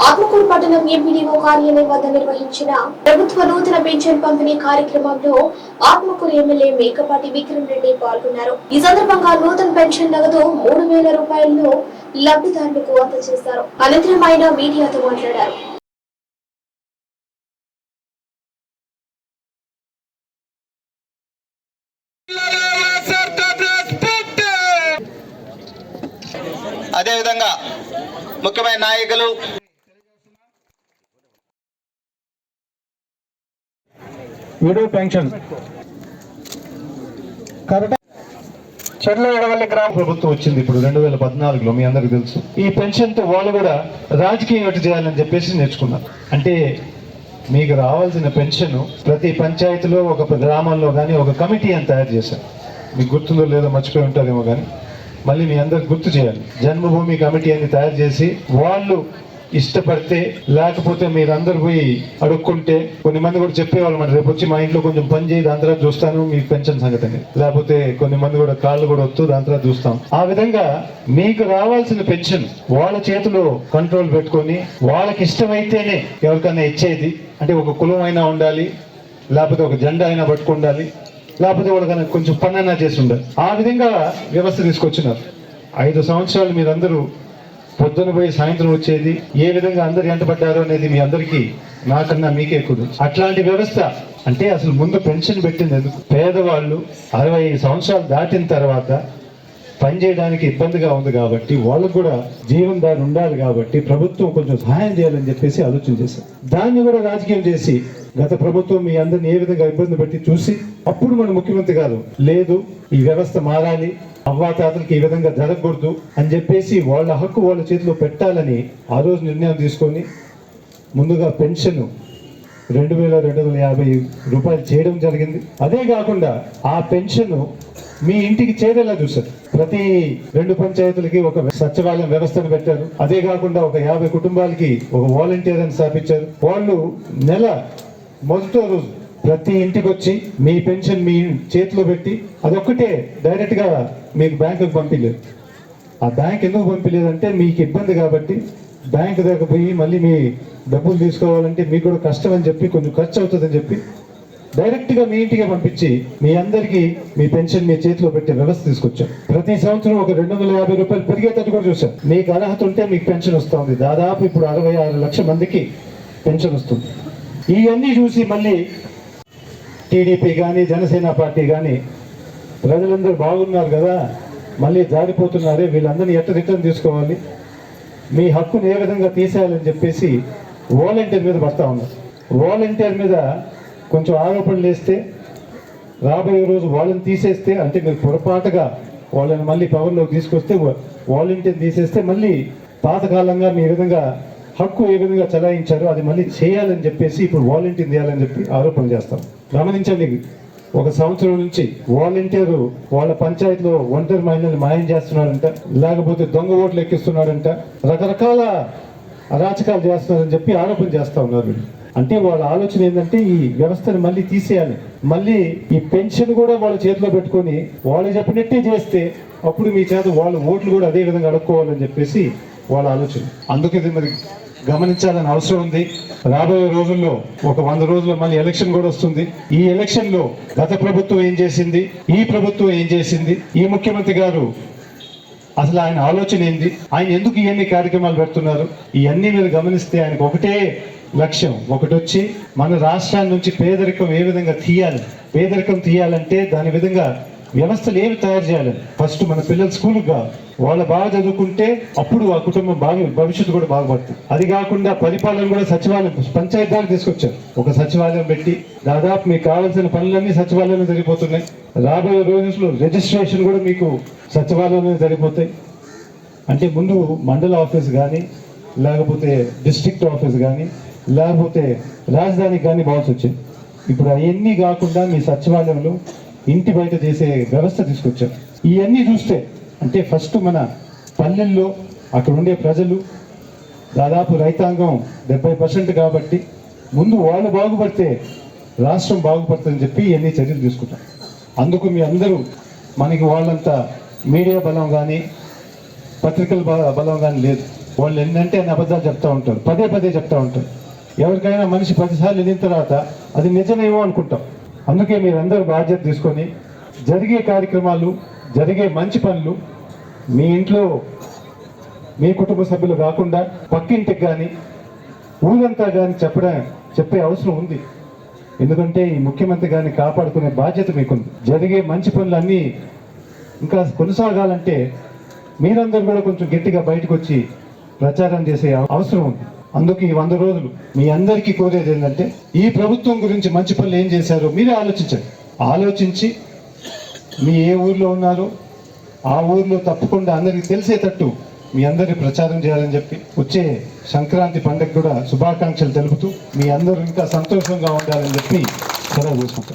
ఆత్మకూరు పట్టణం ఎంపీడీఓ కార్యాలయం వద్ద నిర్వహించిన ప్రభుత్వ నూతన పెన్షన్ పంపిణీ కార్యక్రమంలో ఆత్మకూరు ఎమ్మెల్యే మేకపాటి విక్రమ్ రెడ్డి పాల్గొన్నారు. ఈ సందర్భంగా నూతన పెన్షన్ నగదు మూడు వేల రూపాయలను లబ్ధిదారులకు అందజేశారు. అనంతరం ఆయన మీడియాతో మాట్లాడారు. అదేవిధంగా ముఖ్యమైన నాయకులు విడో పెన్షన్. కరెక్ట్ చెట్ల ఎడవల్లి గ్రామ ప్రభుత్వం వచ్చింది ఇప్పుడు రెండు వేల పద్నాలుగులో మీ అందరికి తెలుసు. ఈ పెన్షన్తో వాళ్ళు కూడా రాజకీయం ఎటు చేయాలని చెప్పేసి నేర్చుకున్నారు. అంటే మీకు రావాల్సిన పెన్షన్ ప్రతి పంచాయతీలో ఒక గ్రామంలో కానీ ఒక కమిటీ అని తయారు చేశారు. మీకు గుర్తుందో లేదో మర్చిపోయి ఉంటారేమో కానీ మళ్ళీ మీ అందరికి గుర్తు చేయాలి. జన్మభూమి కమిటీ అని తయారు చేసి వాళ్ళు ఇష్టపడితే లేకపోతే మీరందరూ పోయి అడుక్కుంటే కొన్ని మంది కూడా చెప్పేవాళ్ళు రేపు వచ్చి మా ఇంట్లో కొంచెం పని చేయి దాని తర్వాత చూస్తాను మీ పెన్షన్ సంగతిని. లేకపోతే కొన్ని మంది కూడా కాళ్ళు కూడా వస్తూ దాని తర్వాత చూస్తాం. ఆ విధంగా మీకు రావాల్సిన పెన్షన్ వాళ్ళ చేతిలో కంట్రోల్ పెట్టుకొని వాళ్ళకి ఇష్టమైతేనే ఎవరికైనా ఇచ్చేది. అంటే ఒక కులం అయినా ఉండాలి లేకపోతే ఒక జెండా అయినా పట్టుకుండాలి లేకపోతే వాళ్ళకన్నా కొంచెం పని చేసి ఉండాలి. ఆ విధంగా వ్యవస్థ తీసుకొచ్చినారు. ఐదు సంవత్సరాలు మీరందరూ పొద్దున పోయి సాయంత్రం వచ్చేది ఏ విధంగా అందరు ఎంత పడ్డారు అనేది మీ అందరికీ నాకన్నా మీకే ఎక్కువ అట్లాంటి వ్యవస్థ అంటే అసలు ముందు పెన్షన్ పెట్టింది ఎందుకు? పేదవాళ్ళు అరవై ఐదు సంవత్సరాలు దాటిన తర్వాత పని చేయడానికి ఇబ్బందిగా ఉంది కాబట్టి వాళ్ళకు కూడా జీవనదారి ఉండాలి కాబట్టి ప్రభుత్వం కొంచెం సహాయం చేయాలని చెప్పేసి ఆలోచన చేశారు. దాన్ని కూడా రాజకీయం చేసి గత ప్రభుత్వం మీ అందరిని ఏ విధంగా ఇబ్బంది పెట్టి చూసి అప్పుడు మన ముఖ్యమంత్రి గారు లేదు ఈ వ్యవస్థ మారాలి అవ్వాతాతలకి ఈ విధంగా జరగకూడదు అని చెప్పేసి వాళ్ళ హక్కు వాళ్ళ చేతిలో పెట్టాలని ఆ రోజు నిర్ణయం తీసుకొని ముందుగా పెన్షన్ రెండు వేల రెండు వందల యాభై రూపాయలు చేయడం జరిగింది. అదే కాకుండా ఆ పెన్షన్ మీ ఇంటికి చేరేలా చూశారు. ప్రతి రెండు పంచాయతీలకి ఒక సచివాలయం వ్యవస్థను పెట్టారు. అదే కాకుండా ఒక యాభై కుటుంబాలకి ఒక వాలంటీర్ అని స్థాపించారు. వాళ్ళు నెల మొదటి రోజు. ప్రతి ఇంటికి వచ్చి మీ పెన్షన్ మీ చేతిలో పెట్టి అదొక్కటే డైరెక్ట్గా మీకు బ్యాంకుకి పంపించలేదు ఆ బ్యాంక్ ఎందుకు పంపించలేదంటే మీకు ఇబ్బంది కాబట్టి బ్యాంక్ దగ్గర పోయి మళ్ళీ మీ డబ్బులు తీసుకోవాలంటే మీకు కూడా కష్టం అని చెప్పి కొంచెం ఖర్చు అవుతుందని చెప్పి డైరెక్ట్గా మీ ఇంటికి పంపించి మీ అందరికీ మీ పెన్షన్ మీ చేతిలో పెట్టే వ్యవస్థ తీసుకొచ్చాం. ప్రతి సంవత్సరం ఒక రెండు వందల యాభై రూపాయలు పెరిగేటట్టు కూడా చూసాం మీకు అర్హత ఉంటే మీకు పెన్షన్ వస్తుంది దాదాపు ఇప్పుడు అరవై ఆరు లక్షల మందికి పెన్షన్ వస్తుంది. ఇవన్నీ చూసి మళ్ళీ టీడీపీ కానీ జనసేన పార్టీ కానీ ప్రజలందరూ బాగున్నారు కదా మళ్ళీ జారిపోతున్నారే వీళ్ళందరినీ ఎట్ట రిటర్న్ తీసుకోవాలి? మీ హక్కును ఏ విధంగా తీసేయాలని చెప్పేసి వాలంటీర్ మీద పడతా ఉన్నారు. వాలంటీర్ మీద కొంచెం ఆరోపణలు వేస్తే రాబోయే రోజు వాళ్ళని తీసేస్తే అంటే మీరు పొరపాటుగా వాళ్ళని మళ్ళీ పవర్లోకి తీసుకొస్తే వాలంటీర్ తీసేస్తే మళ్ళీ పాతకాలంగా మీ విధంగా హక్కు ఏ విధంగా చలాయించారో అది మళ్ళీ చేయాలని చెప్పేసి ఇప్పుడు వాలంటీర్ చేయాలని చెప్పి ఆరోపణ చేస్తాం. గమనించండి ఒక సంవత్సరం నుంచి వాలంటీరు వాళ్ళ పంచాయతీలో ఒంటరి మహిళలు మాయం చేస్తున్నారంట లేకపోతే దొంగ ఓట్లు ఎక్కిస్తున్నారంట రకరకాల అరాచకాలు చేస్తున్నారని చెప్పి ఆరోపణ చేస్తా ఉన్నారు అంటే వాళ్ళ ఆలోచన ఏంటంటే ఈ వ్యవస్థను మళ్ళీ తీసేయాలి. మళ్ళీ ఈ పెన్షన్ కూడా వాళ్ళ చేతిలో పెట్టుకొని వాళ్ళు చెప్పినట్టే చేస్తే అప్పుడు మీ చేత వాళ్ళ ఓట్లు కూడా అదే విధంగా అడుక్కోవాలని చెప్పేసి వాళ్ళ ఆలోచన. అందుకే ఇది మరి గమనించాలని అవసరం ఉంది. రాబోయే రోజుల్లో ఒక వంద రోజుల్లో మళ్ళీ ఎలక్షన్ కూడా వస్తుంది. ఈ ఎలక్షన్లో గత ప్రభుత్వం ఏం చేసింది? ఈ ప్రభుత్వం ఏం చేసింది? ఈ ముఖ్యమంత్రి గారు అసలు ఆయన ఆలోచన ఏంది? ఆయన ఎందుకు ఇవన్నీ కార్యక్రమాలు పెడుతున్నారు? ఇవన్నీ మీరు గమనిస్తే ఆయనకు ఒకటే లక్ష్యం. ఒకటి వచ్చి మన రాష్ట్రాన్ని నుంచి పేదరికం ఏ విధంగా తీయాలి? పేదరికం తీయాలంటే దాని విధంగా వ్యవస్థలు ఏమి తయారు చేయాలి? ఫస్ట్ మన పిల్లలు స్కూల్కి కావాలి వాళ్ళు బాగా చదువుకుంటే అప్పుడు ఆ కుటుంబం బాగా భవిష్యత్తు కూడా బాగుపడుతుంది. అది కాకుండా పరిపాలన కూడా సచివాలయం పంచాయతీ తీసుకొచ్చారు. ఒక సచివాలయం పెట్టి దాదాపు మీకు కావాల్సిన పనులన్నీ సచివాలయంలో జరిగిపోతున్నాయి. రాబోయే రోజుల్లో రిజిస్ట్రేషన్ కూడా మీకు సచివాలయంలో జరిగిపోతాయి. అంటే ముందు మండల ఆఫీస్ కానీ లేకపోతే డిస్ట్రిక్ట్ ఆఫీస్ కానీ లేకపోతే రాజధానికి కానీ బాల్స్ వచ్చింది. ఇప్పుడు అవన్నీ కాకుండా మీ సచివాలయంలో ఇంటి బయట చేసే వ్యవస్థ తీసుకొచ్చారు ఇవన్నీ చూస్తే అంటే ఫస్ట్ మన పల్లెల్లో అక్కడ ఉండే ప్రజలు దాదాపు రైతాంగం డెబ్బై పర్సెంట్ కాబట్టి ముందు వాళ్ళు బాగుపడితే రాష్ట్రం బాగుపడుతుందని చెప్పి ఇవన్నీ చర్యలు తీసుకుంటాం. అందుకు మీ అందరూ మనకి వాళ్ళంతా మీడియా బలం కానీ పత్రికల బలం కానీ లేదు. వాళ్ళు ఏంటంటే అన్ని అబద్ధాలు చెప్తూ ఉంటారు. పదే పదే చెప్తూ ఉంటారు. ఎవరికైనా మనిషి పదిసార్లు వెళ్ళిన తర్వాత అది నిజమేమో అనుకుంటాం. అందుకే మీరందరూ బాధ్యత తీసుకొని జరిగే కార్యక్రమాలు జరిగే మంచి పనులు మీ ఇంట్లో మీ కుటుంబ సభ్యులు కాకుండా పక్కింటికి కానీ ఊరంతా కానీ చెప్పడం చెప్పే అవసరం ఉంది. ఎందుకంటే ఈ ముఖ్యమంత్రి గారిని కాపాడుకునే బాధ్యత మీకుంది. జరిగే మంచి పనులన్నీ ఇంకా కొనసాగాలంటే మీరందరూ కూడా కొంచెం గట్టిగా బయటకు వచ్చి ప్రచారం చేసే అవసరం ఉంది. అందుకు ఈ వంద రోజులు మీ అందరికీ కోరేది ఏంటంటే ఈ ప్రభుత్వం గురించి మంచి పనులు ఏం చేశారో మీరే ఆలోచించండి. ఆలోచించి మీ ఏ ఊర్లో ఉన్నారో ఆ ఊర్లో తప్పకుండా అందరికీ తెలిసేటట్టు మీ అందరి ప్రచారం చేయాలని చెప్పి వచ్చే సంక్రాంతి పండుగ కూడా శుభాకాంక్షలు తెలుపుతూ మీ అందరూ ఇంకా సంతోషంగా ఉండాలని చెప్పి సెలవు తీసుకుంటాం.